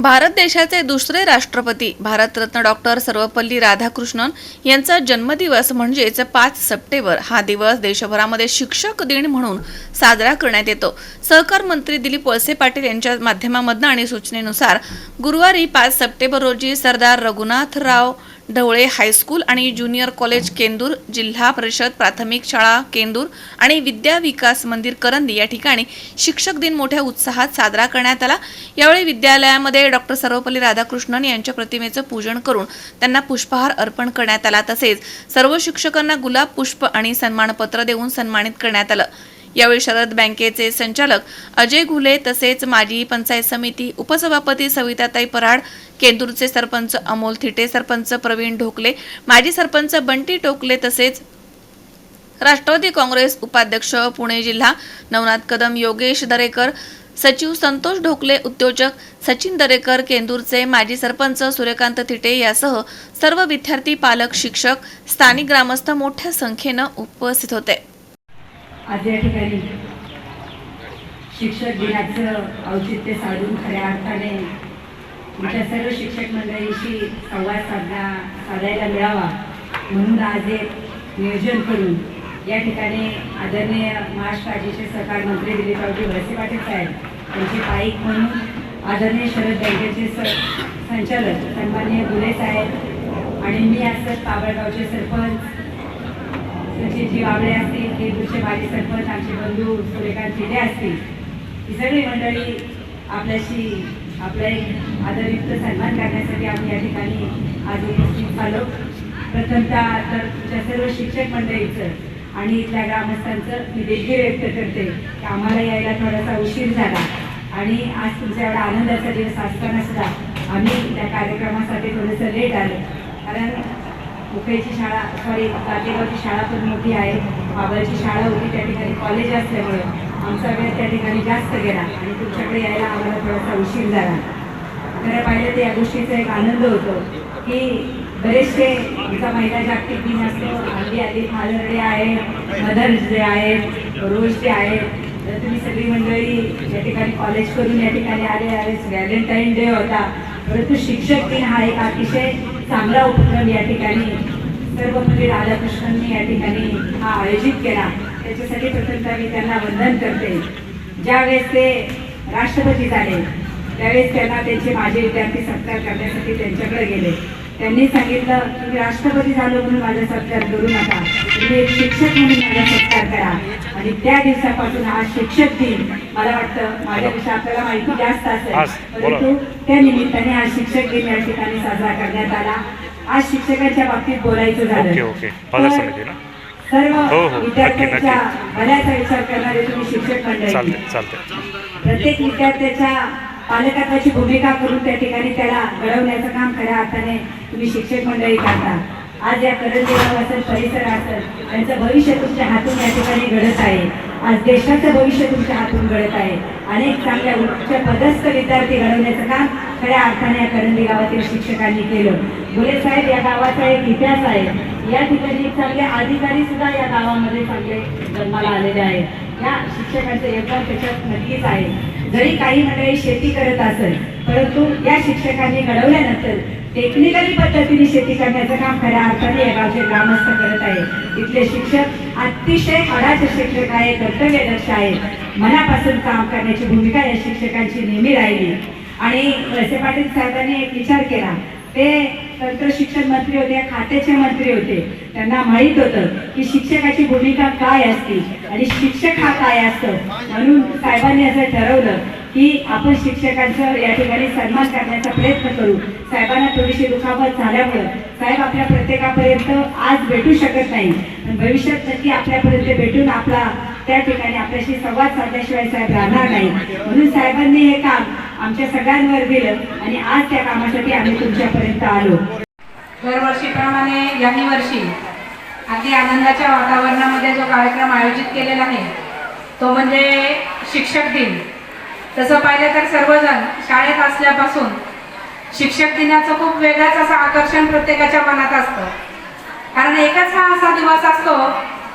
भारत देशाचे दुसरे राष्ट्रपती. भारतरत्न डॉक्टर सर्वपल्ली राधाकृष्णन यांचा जन्मदिवस म्हणजेच पाच सप्टेंबर हा दिवस देशभरामध्ये शिक्षक दिन म्हणून साजरा करण्यात येतो. सहकार मंत्री दिलीप वळसे पाटील यांच्या माध्यमामधनं आणि सूचनेनुसार गुरुवारी पाच सप्टेंबर रोजी सरदार रघुनाथराव ढवळे हायस्कूल आणि ज्युनियर कॉलेज केंदूर जिल्हा परिषद प्राथमिक शाळा केंदूर आणि विद्या विकास मंदिर करंदी या ठिकाणी शिक्षक दिन मोठ्या उत्साहात साजरा करण्यात आला. यावेळी विद्यालयामध्ये डॉक्टर सर्वपल्ली राधाकृष्णन यांच्या प्रतिमेचं पूजन करून त्यांना पुष्पहार अर्पण करण्यात आला. तसेच सर्व शिक्षकांना गुलाब पुष्प आणि सन्मानपत्र देऊन सन्मानित करण्यात आलं. यावेळी शरद बँकेचे संचालक अजय घुले तसेच माजी पंचायत समिती उपसभापती सविताताई पराड केंदूरचे सरपंच अमोल थिटे सरपंच प्रवीण ढोकले माजी सरपंच बंटी टोकले तसेच राष्ट्रवादी काँग्रेस उपाध्यक्ष पुणे जिल्हा नवनाथ कदम योगेश दरेकर सचिव संतोष ढोकले उद्योजक सचिन दरेकर केंदूरचे माजी सरपंच सूर्यकांत थिटे यासह सर्व विद्यार्थी पालक शिक्षक स्थानिक ग्रामस्थ मोठ्या संख्येनं उपस्थित होते. आज या ठिकाणी शिक्षक दिनाचं औचित्य साधून खऱ्या अर्थाने आमच्या सर्व शिक्षक मंडळींशी संवाद साधला साधायला मिळावा म्हणून आज एक नियोजन करून या ठिकाणी आदरणीय महाराष्ट्राचे सहकार मंत्री दिलीपरावजी वळसे पाटील साहेब त्यांचे पाईक म्हणून आदरणीय शरद बँकेचे स संचालक सन्माननीय गुले साहेब आणि मी असं काबळगावचे सरपंच सचिनजी आवडे असतील हे दुसरे माझे सरपंच आमचे बंधू सूर्यकांत चिडे असतील ही सगळी मंडळी आपल्याशी आपला एक आदरयुक्त सन्मान करण्यासाठी आम्ही या ठिकाणी आज उपस्थित झालो. प्रथमतः तर तुमच्या सर्व शिक्षक मंडळीचं आणि इथल्या ग्रामस्थांचं मी देखील व्यक्त करते की आम्हाला यायला थोडासा उशीर झाला आणि आज तुमचा एवढा आनंदाचा दिवस असताना सुद्धा आम्ही त्या कार्यक्रमासाठी थोडंसं लेट आलो. कारण मुखेची शाळा सॉरी कातेगावची शाळा पण मोठी आहे. बाबाची शाळा होती त्या ठिकाणी कॉलेज असल्यामुळे आमचा वेळ त्या ठिकाणी जास्त गेला आणि तुमच्याकडे यायला आम्हाला थोडासा उशीर झाला. खरं पाहिलं तर या गोष्टीचा एक आनंद होतो की बरेचसे आमचा महिला जागतिक दिन असतो. आधी आधी फादर डे आहे मदर्स डे आहे रोज डे आहे. तर तुम्ही सगळी मंडळी या ठिकाणी कॉलेज करून या ठिकाणी आले. आले व्हॅलेंटाईन डे होता. परंतु शिक्षक दिन हा एक अतिशय चांगला उपक्रम या ठिकाणी सर्वपल्ली म्हणजे राधाकृष्णांनी या ठिकाणी हा आयोजित केला. त्याच्यासाठी प्रथमतः मी त्यांना वंदन करते. ज्यावेळेस ते राष्ट्रपती झाले त्यावेळेस त्यांना त्यांचे माझे विद्यार्थी सत्कार करण्यासाठी त्यांच्याकडे गेले. त्यांनी सांगितलं तुम्ही राष्ट्रपती झालो म्हणून माझा सत्कार करू नका. तुम्ही एक शिक्षक म्हणून माझा सत्कार करा. आणि त्या दिवसापासून हा शिक्षक दिन मला वाटतं माझ्यापेक्षा आपल्याला माहिती जास्त असेल. परंतु त्या निमित्ताने हा शिक्षक दिन या ठिकाणी साजरा करण्यात आला. आज शिक्षकांच्या बाबतीत बोलायचं झालं. सर्व हो, हो, विद्यार्थ्यांच्या. भल्याचा विचार करणारे तुम्ही शिक्षक मंडळी. प्रत्येक विद्यार्थ्याच्या पालकत्वाची भूमिका करून त्या ठिकाणी त्याला घडवण्याचं काम खऱ्या अर्थाने तुम्ही शिक्षक मंडळी करता. आज या करंजी असेल परिसर असेल त्यांचं भविष्य तुमच्या हातून या ठिकाणी घडत आहे. आज देशाचं भविष्य तुमच्या हातून घडत आहे. अनेक चांगल्या उच्च पदस्थ विद्यार्थी घडवण्याचं काम खऱ्या अर्थाने या करंजी गावातील शिक्षकांनी केलं. बोले साहेब या गावाचा एक इतिहास आहे. या ठिकाणी चांगले अधिकारी सुद्धा या गावामध्ये चांगले जन्माला आलेले आहेत. या शिक्षकांचं योगदान त्याच्यात नक्कीच आहे. जरी काही मंडळी शेती करत असेल परंतु या शिक्षकांनी घडवल्यानंतर टेक्निकली पद्धतीने शेती करण्याचं काम खऱ्या अर्थाने या गावचे ग्रामस्थ करत आहे इथले शिक्षक अतिशय हडाचे शिक्षक आहे कर्तव्यदक्ष आहे मनापासून काम करण्याची भूमिका या शिक्षकांची नेहमी राहिली. आणि वळसे पाटील साहेबांनी एक विचार केला ते तंत्र शिक्षण मंत्री होते खात्याचे मंत्री होते. त्यांना माहीत होतं की शिक्षकाची भूमिका काय असते आणि शिक्षक हा काय असतं. म्हणून साहेबांनी असं ठरवलं की आपण शिक्षकांचं या ठिकाणी सन्मान करण्याचा प्रयत्न करू. साहेबांना थोडीशी दुखापत झाल्यामुळं साहेब आपल्या प्रत्येकापर्यंत आज भेटू शकत नाही. पण भविष्यात नक्की आपल्यापर्यंत भेटून आपला त्या ठिकाणी आपल्याशी संवाद साधल्याशिवाय साहेब राहणार नाही. म्हणून साहेबांनी हे काम आमच्या सगळ्यांवर दिलं आणि आज त्या कामासाठी आम्ही तुमच्यापर्यंत आलो. दरवर्षीप्रमाणे याही वर्षी अगदी आनंदाच्या वातावरणामध्ये जो कार्यक्रम आयोजित केलेला आहे तो म्हणजे शिक्षक दिन. तसं पाहिलं तर सर्वजण शाळेत असल्यापासून शिक्षक दिनाचं खूप वेगळंच असं आकर्षण प्रत्येकाच्या मनात असतं. कारण एकच हा असा दिवस असतो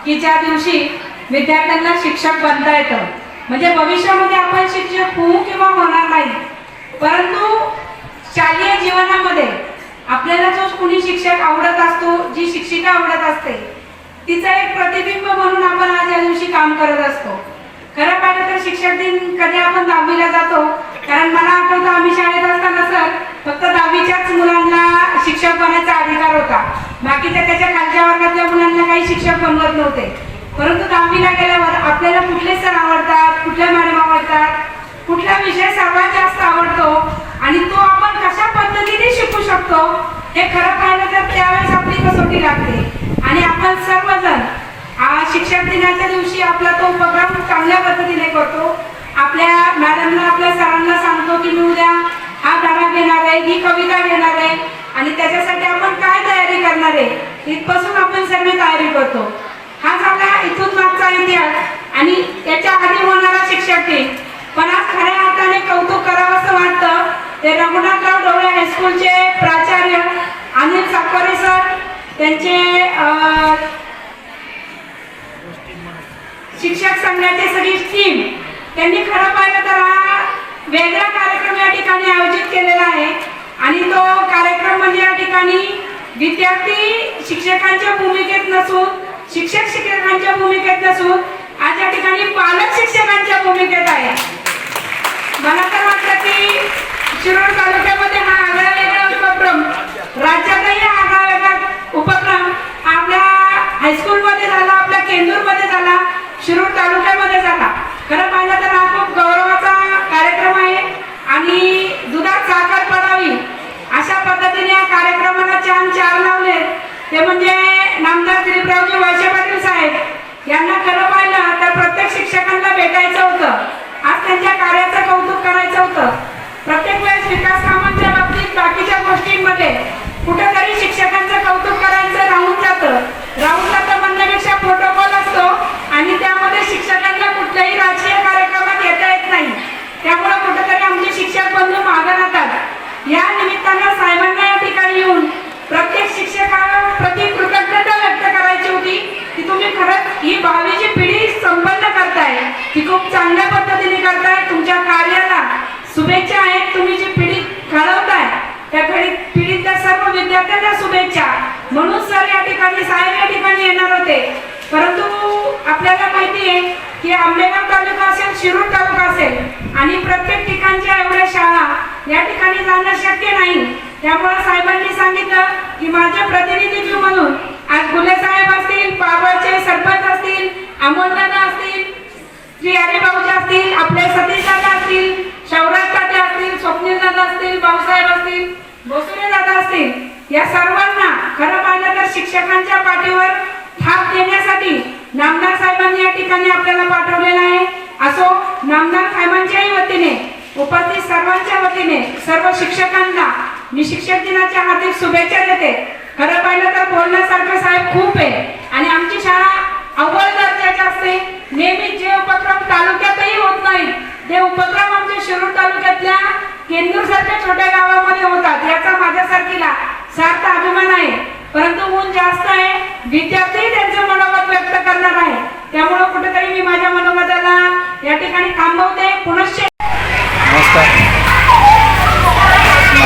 की ज्या दिवशी विद्यार्थ्यांना शिक्षक बनता येतं. म्हणजे भविष्यामध्ये आपण शिक्षक होऊ किंवा होणार नाही परंतु शालेय जीवनामध्ये आपल्याला जो कुणी शिक्षक आवडत असतो जी शिक्षिका आवडत असते तिचा एक प्रतिबिंब म्हणून आपण आज या दिवशी काम करत असतो. खरं पाहिलं तर शिक्षक दिन कधी आपण दहावीला जातो? कारण मला आठवतं आम्ही शाळेत असताना सर फक्त दहावीच्याच मुलांना शिक्षक बनायचा अधिकार होता. बाकीच्या त्याच्या खालच्या वर्गातल्या मुलांना काही शिक्षक बनवत नव्हते. परंतु दहावीला गेल्यावर आपल्याला कुठले सर आवडतात कुठल्या मॅडम आवडतात कुठला विषय सर्वात जास्त आवडतो आणि तो आपण कशा पद्धतीने शिकू शकतो हे खरं पाहिलं तर त्यावेळेस आपली कसोटी लागते. आणि आपण सर्वजण शिक्षक दिनाच्या दिवशी आपला तो उपक्रम चांगल्या पद्धतीने करतो. आपल्या मॅडमला आपल्या सरांना सांगतो की मी उद्या हा गाणा घेणार आहे ही कविता घेणार आहे आणि त्याच्यासाठी आपण काय तयारी करणार आहे इथपासून आपण सर्व तयारी करतो. हा झाला इथून मागचा इतिहास. आणि याच्या आधी होणारा शिक्षक दिन पण आज खऱ्या हाताने कौतुक करावं असं वाटतं. ते रघुनाथराव डोळे हायस्कूलचे प्राचार्य अनिल साकोरे सर. त्यांचे शिक्षक संघाचे सगळी टीम त्यांनी खरं पाहिलं तर हा वेगळा कार्यक्रम या ठिकाणी आयोजित केलेला आहे. आणि तो कार्यक्रम म्हणजे या ठिकाणी विद्यार्थी शिक्षकांच्या भूमिकेत नसून शिक्षक शिक्षकांच्या भूमिकेत नसून आज या ठिकाणी पालक शिक्षकांच्या भूमिकेत आहे. मला तर वाटतं की शिरोड तालुक्यामध्ये हा आगळा वेगळा उपक्रम राज्यातही हा आगळा वेगळा उपक्रम आपल्या हायस्कूलमध्ये झाला आपल्या केंदूरमध्ये झाला शिरूर तालुक्यामध्ये झाला. खरं पाहिलं तर हा खूप गौरवाचा कार्यक्रम आहे आणि दुधात साखर पडावी अशा पद्धतीने या कार्यक्रमाला छान चार लावले ते म्हणजे नामदार दिलीपरावजी वळसे पाटील साहेब यांना खरं पाहिलं तर प्रत्येक शिक्षकांना भेटायचं होतं. आज त्यांच्या कार्याचं कौतुक करायचं होतं. प्रत्येक वेळेस विकास कामांच्या बाबतीत बाकीच्या गोष्टींमध्ये कुठंतरी शिक्षकांचं कौतुक करायचं राहून जातं. राहून जातं म्हणण्यापेक्षा प्रोटोकॉल असतो आणि त्यामध्ये शिक्षकांना कुठल्याही राजकीय कार्यक्रमात येता येत नाही त्यामुळे कुठेतरी आमचे शिक्षक बंधू मागे राहतात या निमित्तानं साहेबांना या ठिकाणी येऊन प्रत्येक शिक्षकाप्रती कृतज्ञता व्यक्त करायची होती की तुम्ही खरंच ही भावीची पिढी संपन्न करताय. ती खूप चांगल्या पद्धतीने करताय. तुमच्या कार्याला शुभेच्छा आहेत. तुम्ही जी पिढी घडवताय त्या पिढी पिढीतल्या सर्व विद्यार्थ्यांना शुभेच्छा. म्हणून सर या ठिकाणी साहेब या ठिकाणी येणार होते. परंतु आपल्याला माहिती आहे की आंबेगाव तालुका असेल शिरूर तालुका असेल आणि प्रत्येक ठिकाणच्या एवढ्या शाळा या ठिकाणी जाणं शक्य नाही. त्यामुळे साहेबांनी सांगितलं की माझ्या प्रतिनिधित्व म्हणून आज गुले साहेब असतील पाबळचे सरपंच असतील अमोलदादा असतील श्री अरे असतील आपले सतीश दादा असतील शौराज दादा असतील स्वप्नील दादा असतील भाऊसाहेब असतील भोसले दादा असतील या सर्वांना खरं पाहिलं तर शिक्षकांच्या पाठीवर थाप देण्यासाठी नामदार साहेबांनी या ठिकाणी आपल्याला पाठवलेला आहे. असो नामदार साहेबांच्याही वतीने उपस्थित सर्वांच्या वतीने सर्व शिक्षकांना मी शिक्षक दिनाच्या हार्दिक शुभेच्छा देते. खरं पाहिलं तर बोलण्यासारखं साहेब खूप आहे. आणि आमची शाळा अव्वल दर्जाची असते. नेहमी जे उपक्रम तालुक्यातही होत नाही ते उपक्रम आमच्या शिरूर तालुक्यातल्या केंदूर सारख्या छोट्या गावामध्ये होतात. याचा माझ्यासारखीला सार्थ अभिमान आहे. परंतु ऊन जास्त आहे. विद्यार्थी त्यांचं मनोगत व्यक्त करणार आहे. त्यामुळं कुठेतरी मी माझ्या मनोगताला या ठिकाणी थांबवते. पुनश्च नमस्कार.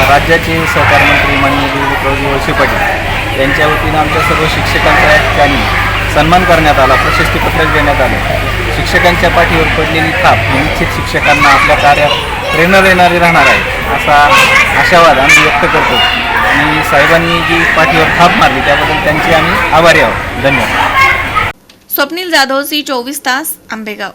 राज्याचे सहकार मंत्री माननीय दिलीपरावजी वळसे पाटील त्यांच्या वतीनं आमच्या सर्व शिक्षकांचा या ठिकाणी सन्मान करण्यात आला प्रशस्तीपत्रक देण्यात आलं. शिक्षकांच्या पाठीवर पडलेली थाप निश्चित शिक्षकांना आपल्या कार्यात प्रेरणा देणारी राहणार आहे असा आशावाद आम्ही व्यक्त करतो. आणि साहेबांनी जी पाठीवर थाप मारली त्याबद्दल त्यांचे आम्ही आभारी आहोत. धन्यवाद. स्वप्नील जाधव सी चोवीस तास आंबेगाव.